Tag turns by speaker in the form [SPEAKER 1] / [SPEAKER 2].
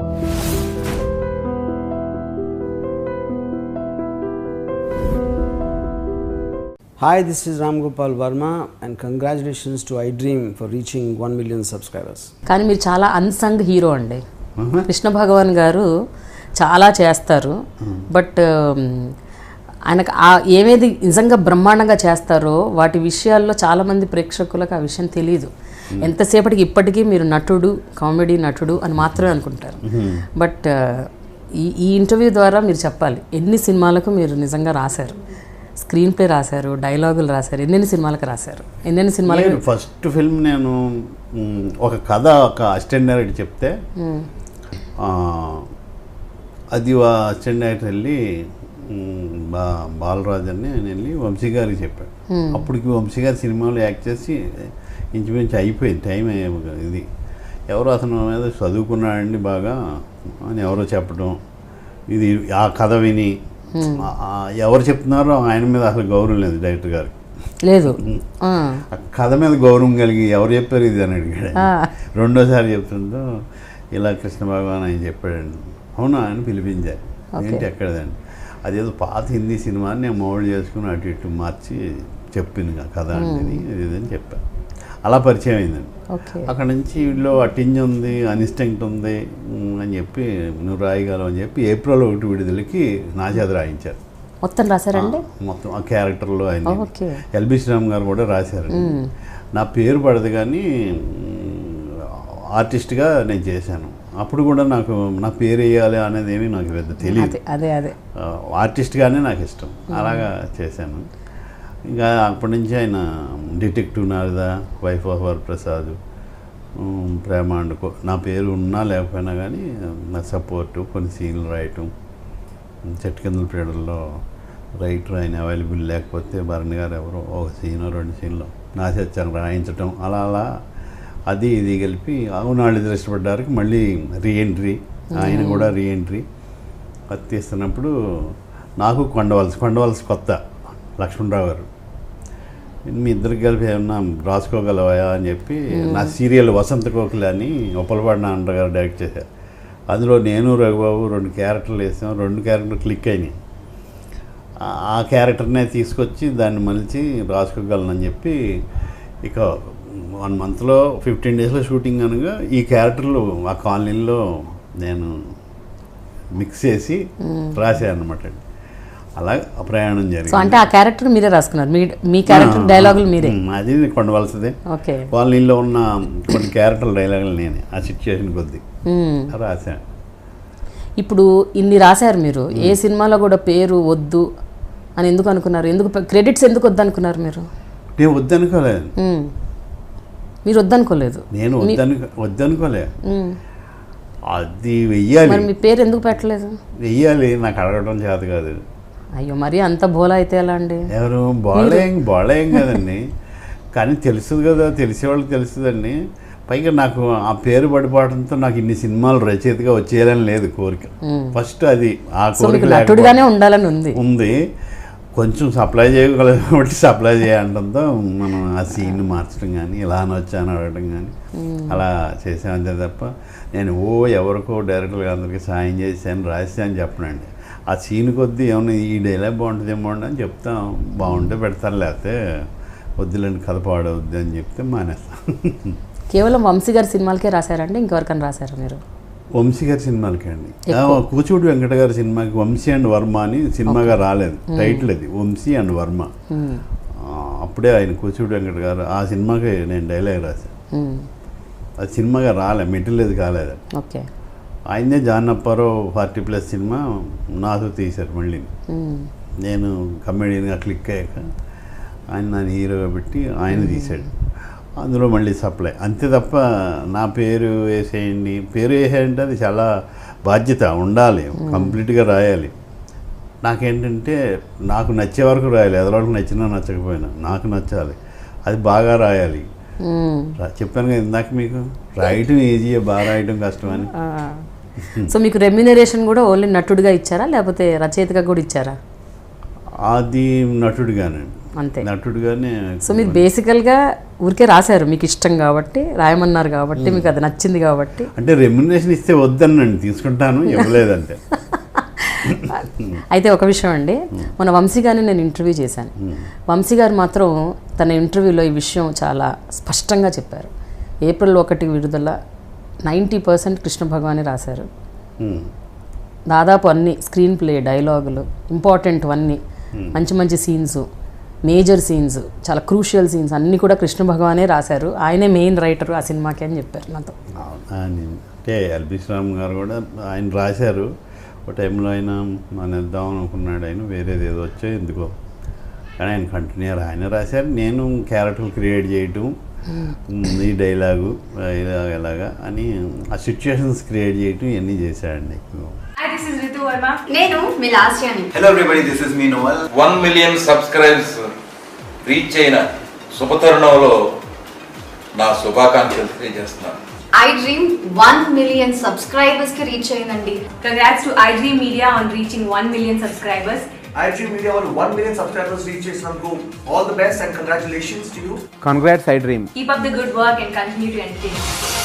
[SPEAKER 1] Hi, this is Ram Gopal Verma, and congratulations to iDream for reaching 1 million subscribers.
[SPEAKER 2] కానీ మీరు చాలా unsung hero అండి. కృష్ణ భగవాన్ గారు చాలా చేస్తారు. బట్ ఆయనకు ఆ ఏమేది నిజంగా బ్రహ్మాండంగా చేస్తారో వాటి విషయాల్లో చాలామంది ప్రేక్షకులకు ఆ విషయం తెలియదు ఎంతసేపటికి ఇప్పటికీ మీరు నటుడు కామెడీ నటుడు అని మాత్రమే అనుకుంటారు. బట్ ఈ ఈ ఇంటర్వ్యూ ద్వారా మీరు చెప్పాలి ఎన్ని సినిమాలకు మీరు నిజంగా రాశారు? స్క్రీన్ ప్లే రాశారు డైలాగులు రాశారు ఎన్నెన్ని సినిమాలకు రాశారు? ఎన్నెన్ని సినిమాలకు
[SPEAKER 3] ఫస్ట్ ఫిల్మ్ నేను ఒక కథ ఒక అసిస్టెంట్ డైరెక్టర్ చెప్తే ఆ, అది అసిస్టెంట్ డైరెక్టర్ వెళ్ళి మ్, బా బాలరాజ్ అని నేను వెళ్ళి వంశీ గారికి చెప్పాడు. అప్పటికి వంశీ గారి సినిమాలో యాక్ట్ చేసి ఇంచుమించు అయిపోయింది టైం అయ్యే- ఇది ఎవరో అతను మీద చదువుకున్నాడండి బాగా అని ఎవరో చెప్పడం ఇది ఆ కథ విని ఎవరు చెప్తున్నారో ఆయన మీద అసలు గౌరవం లేదు డైరెక్టర్ గారికి.
[SPEAKER 2] లేదు.
[SPEAKER 3] కథ మీద గౌరవం కలిగి ఎవరు చెప్పారు ఇది అని అడిగాడు రెండోసారి చెప్తుందో ఇలా కృష్ణ భగవాన్ ఆయన చెప్పాడండి. అవునా అని పిలిపించారు ఏంటి ఎక్కడదండి. అదేదో పాత హిందీ సినిమాని నేను మోల్డ్ చేసుకుని అటు ఇటు మార్చి చెప్పింది కథ అనేది ఇది ఇది అని చెప్పాను అలా పరిచయం అయిందండి. అక్కడ నుంచి వీళ్ళు అటింజ్ ఉంది అనిస్టెంక్ట్ ఉంది అని చెప్పి నువ్వు రాయగలవు అని చెప్పి ఏప్రిల్ ఒకటి విడుదలకి నా చేత రాయించారు.
[SPEAKER 2] మొత్తం రాశారండి?
[SPEAKER 3] మొత్తం ఆ క్యారెక్టర్లో ఆయన ఎల్బి శ్రీరామ్ గారు కూడా రాశారు నా పేరు పడదు కానీ ఆర్టిస్ట్గా నేను చేశాను. అప్పుడు కూడా నాకు నా పేరు వేయాలి అనేది ఏమీ నాకు పెద్ద తెలియదు.
[SPEAKER 2] అదే అదే.
[SPEAKER 3] ఆర్టిస్ట్గానే నాకు ఇష్టం. అలాగా చేశాను. ఇంకా అప్పటి నుంచి ఆయన detective Narada wife of Varaprasad Prema నా పేరు ఉన్నా లేకపోయినా కానీ నా సపోర్టు కొన్ని సీన్లు రాయటం చెట్టు కిందల పీడల్లో రైటర్ ఆయన అవైలబుల్ లేకపోతే భరణి గారు ఎవరో ఒక సీన్ రెండు సీన్లో నా సత్యాన్ని రాయించటం అలా అలా అది ఇది కలిపి అవునాళ్ళు ఇష్టపడ్డానికి మళ్ళీ రీఎంట్రీ ఆయన కూడా రీఎంట్రీ అది తీస్తున్నప్పుడు నాకు కొండవలస కొండవలస కొత్త. లక్ష్మణరావు గారు. మీ ఇద్దరికి కలిపి ఏమన్నా రాసుకోగలవా అని చెప్పి నా సీరియల్ వసంత కోకిల అని ఉప్పలపాడు నాన్న గారు డైరెక్ట్ చేశారు. అందులో నేను రఘుబాబు రెండు క్యారెక్టర్లు వేసాం. రెండు క్యారెక్టర్లు క్లిక్ అయినాయి. ఆ- క్యారెక్టర్నే తీసుకొచ్చి దాన్ని మలిచి రాసుకోగలనని చెప్పి ఇక వన్ మంత్లో ఫిఫ్టీన్ డేస్లో షూటింగ్ అనగా ఈ క్యారెక్టర్లు ఆ కాలనీలో నేను మిక్స్ చేసి రాశాను అనమాట అలా ప్రయాణం జరిగింది.
[SPEAKER 2] అంటే ఆ క్యారెక్టర్ మీరే రాసుకున్నారు. మీ మీ క్యారెక్టర్ డైలాగులు మీరే?
[SPEAKER 3] అది కొండవలసదే.
[SPEAKER 2] ఓకే.
[SPEAKER 3] కాలనీలో ఉన్న కొన్ని క్యారెక్టర్ డైలాగులు నేనే ఆ సిచ్యువేషన్ కొద్దీ. రాశాను
[SPEAKER 2] ఇప్పుడు ఇన్ని రాశారు మీరు. ఏ సినిమాలో కూడా పేరు వద్దు అని ఎందుకు అనుకున్నారు? ఎందుకు క్రెడిట్స్ ఎందుకు వద్దు అనుకున్నారు మీరు?
[SPEAKER 3] నేను వద్దనుకోలేదు.
[SPEAKER 2] మీరు వద్దనుకోలేదు.
[SPEAKER 3] నేను వద్దను వద్దనుకోలే.
[SPEAKER 2] మ్మ్.
[SPEAKER 3] అది వెయ్యాలి.
[SPEAKER 2] మరి మీ పేరు ఎందుకు పెట్టలేదు?
[SPEAKER 3] వెయ్యాలి నాకు అడగడం చేత కాదు.
[SPEAKER 2] అయ్యో మరి అంత బోలా అయితే ఎలా అండి?
[SPEAKER 3] ఎవరు? బాలేం బాలేం కదండి. కానీ తెలుస్తుంది కదా తెలిసేవాళ్ళకి తెలుస్తుందండి పైగా నాకు ఆ పేరు పడిపోవడంతో నాకు ఇన్ని సినిమాలు రచయితగా వచ్చేయాలని లేదు కోరిక. ఫస్ట్ అది ఆ కోరిక
[SPEAKER 2] ఉండాలని ఉంది.
[SPEAKER 3] ఉంది. కొంచెం సప్లై చేయగలం కాబట్టి సప్లై చేయడంతో మనం ఆ సీన్ మార్చడం కానీ ఇలా అనొచ్చా అని అడగడం కానీ అలా చేసాం అంతే తప్ప నేను ఓ ఎవరికో డైరెక్టర్ అందరికీ సాయం చేశాను రాశాను చెప్పనండి. ఆ సీన్ కొద్దీ ఏమన్నా ఈ డైలాగ్ బాగుంటుంది ఏమో అని చెప్తాం బాగుంటే పెడతాను లేకపోతే వద్దులేండి కథ పాడవద్దు అని చెప్తే మానేస్తాం.
[SPEAKER 2] కేవలం వంశీ గారి సినిమాలకే రాశారండి? ఇంకెవరికైనా రాశారా మీరు?
[SPEAKER 3] వంశీ గారి సినిమాలకి అండి. కూచిపూడి వెంకట గారి సినిమాకి వంశీ అండ్ వర్మ అని సినిమాగా రాలేదు. టైటిల్ అది వంశీ అండ్ వర్మ. ఆ, అప్పుడే ఆయన కూచిపూడి వెంకట గారు ఆ సినిమాకి నేను డైలాగ్ రాశాను. అది సినిమాగా రాలే మెటీరియల్ అది కాలేదు.
[SPEAKER 2] ఓకే.
[SPEAKER 3] ఆయనే జాన్ అప్పారావు ఫార్టీ ప్లస్ సినిమా నాతో తీశారు మళ్ళీ. నేను కమెడియన్గా క్లిక్ అయ్యాక ఆయన నన్ను హీరోగా పెట్టి ఆయన తీశాడు. అందులో మళ్ళీ సప్లై. అంతే తప్ప నా పేరు వేసేయండి. పేరు వేసేయండి అది చాలా బాధ్యత ఉండాలి. కంప్లీట్గా రాయాలి. నాకేంటంటే నాకు నచ్చే వరకు రాయాలి. ఎదరోళ్ళకి నచ్చినా నచ్చకపోయినా నాకు నచ్చాలి. అది బాగా రాయాలి. చెప్పాను కదా ఇందాక మీకు. రాయటం ఈజీ బాగా రాయటం కష్టమని
[SPEAKER 2] ఆ. సో మీకు రెమ్యునరేషన్ కూడా ఓన్లీ నటుడిగా ఇచ్చారా? లేకపోతే రచయితగా కూడా ఇచ్చారా?
[SPEAKER 3] అది నటుడిగానండి
[SPEAKER 2] అంతే.
[SPEAKER 3] నటుడుగానే
[SPEAKER 2] సో మీరు బేసికల్గా ఊరికే రాశారు మీకు ఇష్టం కాబట్టి రాయమన్నారు కాబట్టి మీకు అది నచ్చింది కాబట్టి.
[SPEAKER 3] అంటే రెమ్యునరేషన్ ఇస్తే వద్దనండి తీసుకుంటాను ఇవ్వలేదంటే.
[SPEAKER 2] అయితే ఒక విషయం అండి. మన వంశీ గారిని నేను ఇంటర్వ్యూ చేశాను. వంశీ గారు మాత్రం తన ఇంటర్వ్యూలో ఈ విషయం చాలా స్పష్టంగా చెప్పారు. ఏప్రిల్ ఒకటి విడుదల నైంటీ పర్సెంట్ కృష్ణ భగవానే రాశారు.
[SPEAKER 3] ఉమ్.
[SPEAKER 2] దాదాపు అన్ని స్క్రీన్ ప్లే డైలాగులు ఇంపార్టెంట్ అన్నీ మంచి మంచి సీన్స్ మేజర్ సీన్స్ చాలా క్రూషియల్ సీన్స్ అన్నీ కూడా కృష్ణ భగవానే రాశారు. ఆయనే మెయిన్ రైటర్ ఆ సినిమాకి అని చెప్పారు నాతో.
[SPEAKER 3] అంటే ఎల్బి శ్రీరామ్ గారు కూడా ఆయన రాశారు. ఒక టైంలో ఆయన మానేద్దాం అనుకున్నాడు ఆయన వేరేది ఏదో వచ్చో ఎందుకో. కానీ ఆయన కంటిన్యూ ఆయన రాశారు. నేను క్యారెక్టర్ క్రియేట్ చేయటం ఈ డైలాగు ఇలా ఇలాగా అని ఆ సిచ్యుయేషన్స్ క్రియేట్ చేయటం ఇవన్నీ చేశాడండి.
[SPEAKER 4] నేను మీ
[SPEAKER 5] Hello everybody, this is me Noel.
[SPEAKER 6] One million subscribes reach అయిన శుభతరుణంలో నా శుభాకాంక్షలు తెలియజేస్తున్నాను
[SPEAKER 4] ఐ డ్రీమ్ వన్ మిలియన్ సబ్స్క్రైబర్స్కి రీచ్ అయిందండి
[SPEAKER 7] Congrats to iDream Media on reaching 1 million subscribers.
[SPEAKER 5] iDream Media will 1 million subscribers reaches Hanko. All the best and congratulations to you.
[SPEAKER 8] Congrats iDream.
[SPEAKER 7] Keep up the good work and continue to entertain.